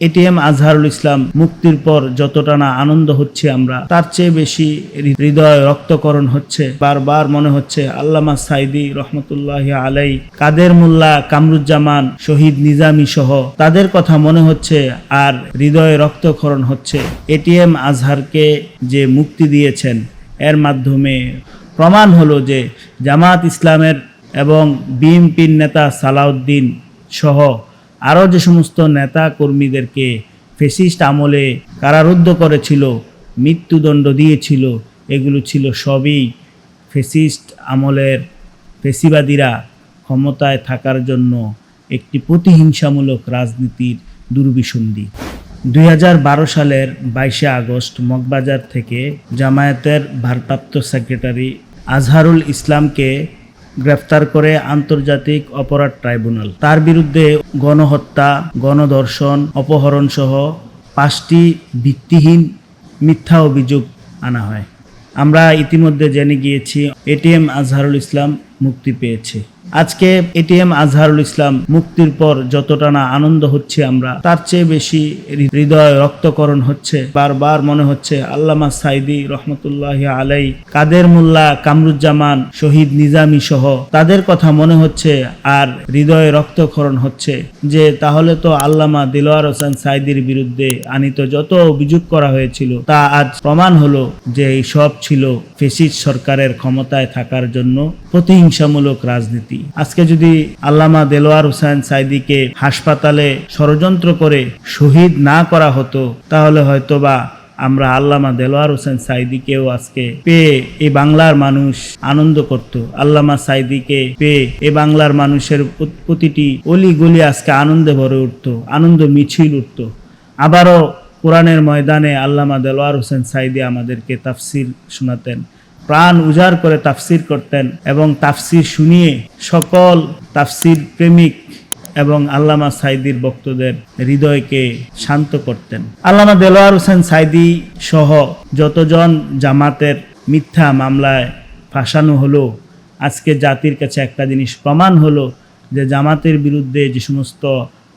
ATM Azharul Islam মুক্তির পর যতটা না আনন্দ হচ্ছে আমরা, তার চেয়ে বেশি হৃদয় রক্তকরণ হচ্ছে। বারবার মনে হচ্ছে আল্লামা সাইদি রহমতুল্লাহ আলাই কাদের মোল্লা কামরুজ্জামান, শহীদ নিজামী সহ, তাদের কথা মনে হচ্ছে আর হৃদয়ে রক্তকরণ হচ্ছে। এটিএম আজহারকে যে মুক্তি দিয়েছেন, এর মাধ্যমে প্রমাণ হলো যে জামাত ইসলামের এবং বিএনপির নেতা সালাউদ্দিন সহ আরও যে সমস্ত নেতা কর্মীদেরকে ফেসিস্ট আমলে কারারুদ্ধ করেছিল, মৃত্যুদণ্ড দিয়েছিল, এগুলো ছিল সবই ফেসিস্ট আমলের ফেসিবাদীরা ক্ষমতায় থাকার জন্য একটি প্রতিহিংসামূলক রাজনীতির দুর্বিসন্ধি। দুই সালের বাইশে আগস্ট মগবাজার থেকে জামায়াতের ভারপ্রাপ্ত সেক্রেটারি আজহারুল ইসলামকে গ্রেফতার করে আন্তর্জাতিক অপরাধ ট্রাইব্যুনাল। তার বিরুদ্ধে গণহত্যা, গণধর্ষণ, অপহরণ সহ পাঁচটি ভিত্তিহীন মিথ্যা অভিযোগ আনা হয়। আমরা ইতিমধ্যে জেনে গিয়েছি এটিএম আজহারুল ইসলাম মুক্তি পেয়েছে। আজকে এটিএম আজহারুল ইসলাম মুক্তির পর যতটা না আনন্দ হচ্ছে আমরা, তার চেয়ে বেশি হৃদয় রক্তকরণ হচ্ছে। বারবার মনে হচ্ছে আল্লামা সাইদি রহমতুল্লাহ আলাই, কাদের মোল্লা কামরুজ্জামান, শহীদ নিজামী সহ, তাদের কথা মনে হচ্ছে আর হৃদয়ে রক্তক্ষরণ হচ্ছে। যে তাহলে তো আল্লামা দিলওয়ার হোসেন সাইদির বিরুদ্ধে আনিত যত অভিযোগ করা হয়েছিল, তা আজ প্রমাণ হলো যে এই সব ছিল ফেসিস সরকারের ক্ষমতায় থাকার জন্য প্রতিহিংসামূলক রাজনীতি। আজকে যদি আল্লামা দেলোয়ার হোসেন সাইদিকে হাসপাতালে ষড়যন্ত্র করে শহীদ না করা হতো, তাহলে হয়তোবা আমরা আল্লামা দেলোয়ার হোসেন সাইদিকেও আজকে পেয়ে এই বাংলার মানুষ আনন্দ করত। আল্লামা সাইদিকে পেয়ে এই বাংলার মানুষের প্রতিটি অলি গলি আজকে আনন্দে ভরে উঠত, আনন্দ মিছিল উঠত। আবারও কোরআনের ময়দানে আল্লামা দেলোয়ার হোসেন সাইদি আমাদেরকে তাফসিল শোনাতেন। প্রাণ উজাড় করে তাফসির করতেন এবং তাফসির শুনিয়ে সকল তাফসির প্রেমিক এবং আল্লামা সাইদির ভক্তদের হৃদয়কে শান্ত করতেন। আল্লামা দেলোয়ার হোসেন সাইদি সহ যতজন জামাতের মিথ্যা মামলায় ফাঁসানো হলো, আজকে জাতির কাছে একটা জিনিস প্রমাণ হলো যে জামাতের বিরুদ্ধে যে সমস্ত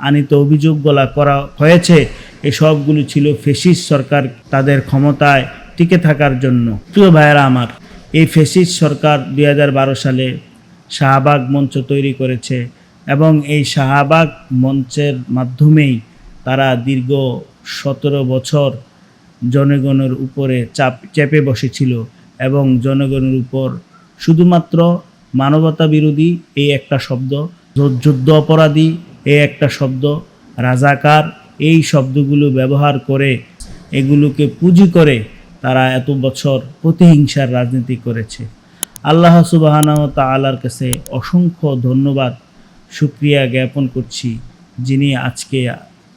আনিত অভিযোগগুলা করা হয়েছে এই সবগুলো ছিল ফেসিস সরকার তাদের ক্ষমতায় টিকে থাকার জন্য। প্রিয় ভাইয়েরা আমার এই ফেসিস সরকার দু হাজার বারো সালে শাহবাগ মঞ্চ তৈরি করেছে এবং এই শাহবাগ মঞ্চের মাধ্যমেই তারা দীর্ঘ সতেরো বছর জনগণের উপরে চাপ, চেপে বসেছিল এবং জনগণের উপর শুধুমাত্র মানবতা বিরোধী এই একটা শব্দ, যুদ্ধ অপরাধী এই একটা শব্দ, রাজাকার এই শব্দগুলো ব্যবহার করে এগুলোকে পুঁজি করে তারা এত বছর প্রতিহিংসার রাজনীতি করেছে। আল্লাহ সুবাহানাহ তালার কাছে অসংখ্য ধন্যবাদ সুক্রিয়া জ্ঞাপন করছি যিনি আজকে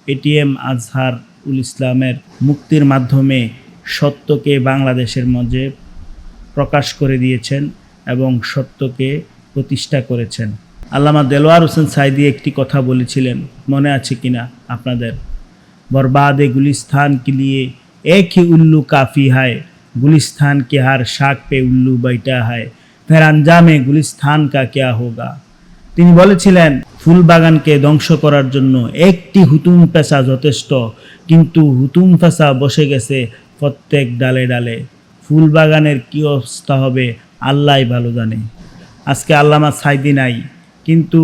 এটিএম আজহার উল ইসলামের মুক্তির মাধ্যমে সত্যকে বাংলাদেশের মধ্যে প্রকাশ করে দিয়েছেন এবং সত্যকে প্রতিষ্ঠা করেছেন। আল্লামা দেলোয়ার হোসেন সাইদি একটি কথা বলেছিলেন, মনে আছে কিনা আপনাদের? বরবাদে গুলিস্থান কিলিয়ে एक ही उल्लू काफ़ी है गुलिस्तान के हर शाख पे उल्लू बैठा है फिर अंजाम गुलिस्तान का क्या होगा তিনি বলেছিলেন ফুল বাগানকে ধ্বংস করার জন্য একটি হুতুম পেশা যথেষ্ট কিন্তু হুতুম পেশা বসে গেছে প্রত্যেক ডালে ডালে ফুল বাগানের কী অবস্থা হবে আল্লাহ ভালো জানে আজকে আল্লামা সাইদি নাই কিন্তু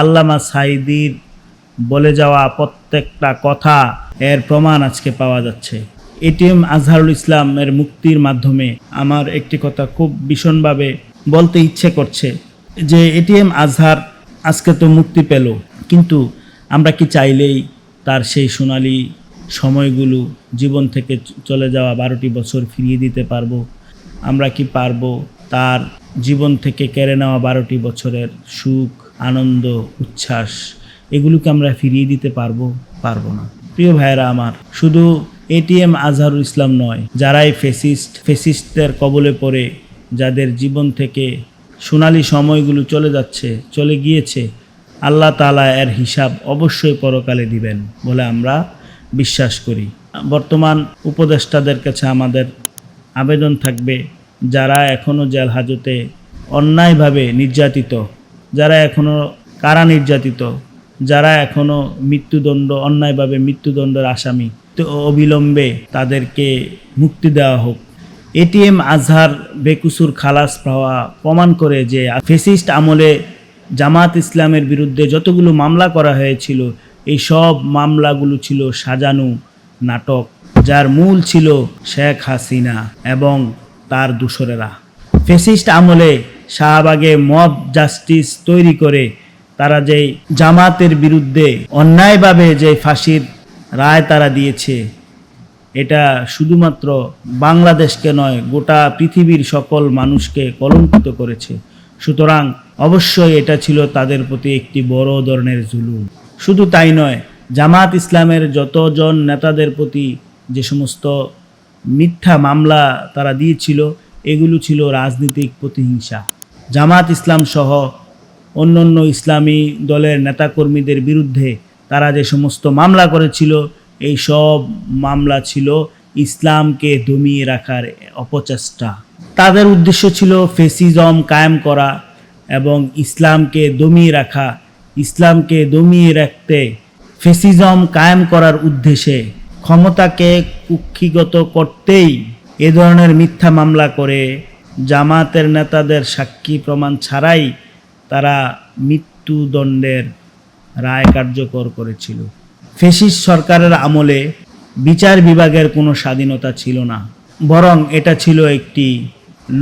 আল্লামা সাইদির বলে যাওয়া প্রত্যেকটা কথা এর প্রমাণ আজকে পাওয়া যাচ্ছে এটিএম আজহারুল ইসলামের মুক্তির মাধ্যমে আমার একটি কথা খুব ভীষণভাবে বলতে ইচ্ছে করছে যে এটিএম আজহার আজকে তো মুক্তি পেল, কিন্তু আমরা কি চাইলেই তার সেই সোনালি সময়গুলো জীবন থেকে চলে যাওয়া বারোটি বছর ফিরিয়ে দিতে পারব? আমরা কি পারব তার জীবন থেকে কেড়ে নেওয়া বারোটি বছরের সুখ, আনন্দ, উচ্ছ্বাস, এগুলোকে আমরা ফিরিয়ে দিতে পারব? পারব না। প্রিয় ভাইয়েরা আমার, শুধু এটিএম আজহারুল ইসলাম নয়, যারাই ফেসিস্ট, ফেসিস্টদের কবলে পড়ে, যাদের জীবন থেকে সোনালি সময়গুলো চলে যাচ্ছে, চলে গিয়েছে, আল্লাহ তালা এর হিসাব অবশ্যই পরকালে দিবেন বলে আমরা বিশ্বাস করি। বর্তমান উপদেষ্টাদের কাছে আমাদের আবেদন থাকবে, যারা এখনও জেল হাজতে অন্যায়ভাবে নির্যাতিত, যারা এখনও কারা নির্যাতিত, যারা এখনও মৃত্যুদণ্ড, অন্যায়ভাবে মৃত্যুদণ্ডের আসামি অবিলম্বে তাদেরকে মুক্তি দেওয়া হোক। এটিএম আজহার বেকুসুর খালাস পাওয়া প্রমাণ করে যে ফেসিস্ট আমলে জামাত ইসলামের বিরুদ্ধে যতগুলো মামলা করা হয়েছিল, এই সব মামলাগুলো ছিল সাজানো নাটক, যার মূল ছিল শেখ হাসিনা এবং তার দূসরেরা। ফেসিস্ট আমলে শাহবাগে মব জাস্টিস তৈরি করে তারা যে জামাতের বিরুদ্ধে অন্যায়ভাবে যে ফাঁসির রায় তারা দিয়েছে। এটা শুধুমাত্র বাংলাদেশকে নয়, গোটা পৃথিবীর সকল মানুষকে কলঙ্কিত করেছে। সুতরাং অবশ্যই এটা ছিল তাদের প্রতি একটি বড় ধরনের জুলুম। শুধু তাই নয়, জামাত ইসলামের যতজন নেতাদের প্রতি যে সমস্ত মিথ্যা মামলা তারা দিয়েছিল, এগুলো ছিল রাজনৈতিক প্রতিহিংসা। জামাত ইসলাম সহ অন্যান্য ইসলামী দলের নেতাকর্মীদের বিরুদ্ধে তারা যে সমস্ত মামলা করেছিল, এই সব মামলা ছিল ইসলামকে দমিয়ে রাখার অপচেষ্টা। তাদের উদ্দেশ্য ছিল ফেসিজম কায়েম করা এবং ইসলামকে দমিয়ে রাখা। ইসলামকে দমিয়ে রাখতে ফেসিজম কায়েম করার উদ্দেশ্যে ক্ষমতাকে কুক্ষিগত করতেই এ ধরনের মিথ্যা মামলা করে। জামাতের নেতাদের সাক্ষী প্রমাণ ছাড়াই তারা মৃত্যুদণ্ডের রায় কার্যকর করেছিল। ফেসিস সরকারের আমলে বিচার বিভাগের কোনো স্বাধীনতা ছিল না, বরং এটা ছিল একটি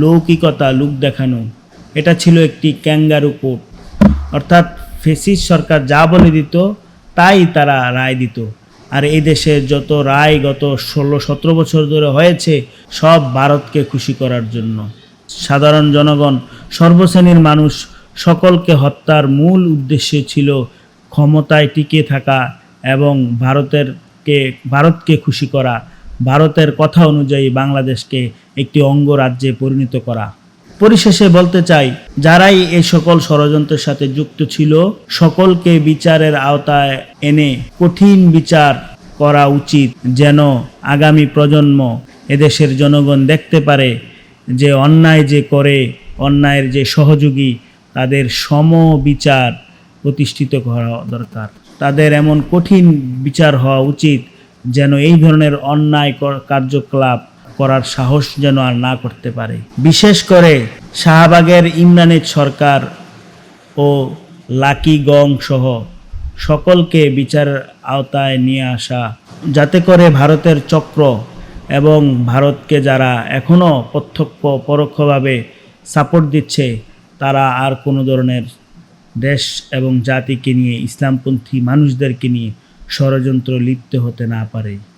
লৌকিকতা লুক দেখানো, এটা ছিল একটি ক্যাঙ্গারু কোর্ট অর্থাৎ ফেসিস সরকার যা বলে দিত, তাই তারা রায় দিত। আর এই দেশে যত রায় গত ষোলো সতেরো বছর ধরে হয়েছে, সব ভারতকে খুশি করার জন্য। সাধারণ জনগণ, সর্বশ্রেণীর মানুষ সকলকে হত্যার মূল উদ্দেশ্য ছিল ক্ষমতায় টিকে থাকা এবং ভারতেরকে, ভারতকে খুশি করা, ভারতের কথা অনুযায়ী বাংলাদেশকে একটি অঙ্গরাজ্যে পরিণত করা। পরিশেষে বলতে চাই, যারাই এই সকল ষড়যন্ত্রের সাথে যুক্ত ছিল, সকলকে বিচারের আওতায় এনে কঠিন বিচার করা উচিত যেন আগামী প্রজন্ম এদেশের জনগণ দেখতে পারে যে অন্যায় যে করে, অন্যায়ের যে সহযোগী, তাদের সম বিচার প্রতিষ্ঠিত করা দরকার। তাদের এমন কঠিন বিচার হওয়া উচিত যেন এই ধরনের অন্যায় কার্যকলাপ করার সাহস যেন আর না করতে পারে। বিশেষ করে শাহবাগের ইমরানের সরকার ও লাকি গং সহ সকলকে বিচারের আওতায় নিয়ে আসা, যাতে করে ভারতের চক্র এবং ভারতকে যারা এখনও প্রত্যক্ষ পরোক্ষভাবে সাপোর্ট দিচ্ছে, তারা আর কোনো ধরনের দেশ এবং জাতিকে নিয়ে ইসলামপন্থী মানুষদেরকে নিয়ে ষড়যন্ত্র লিপ্ত হতে না পারে।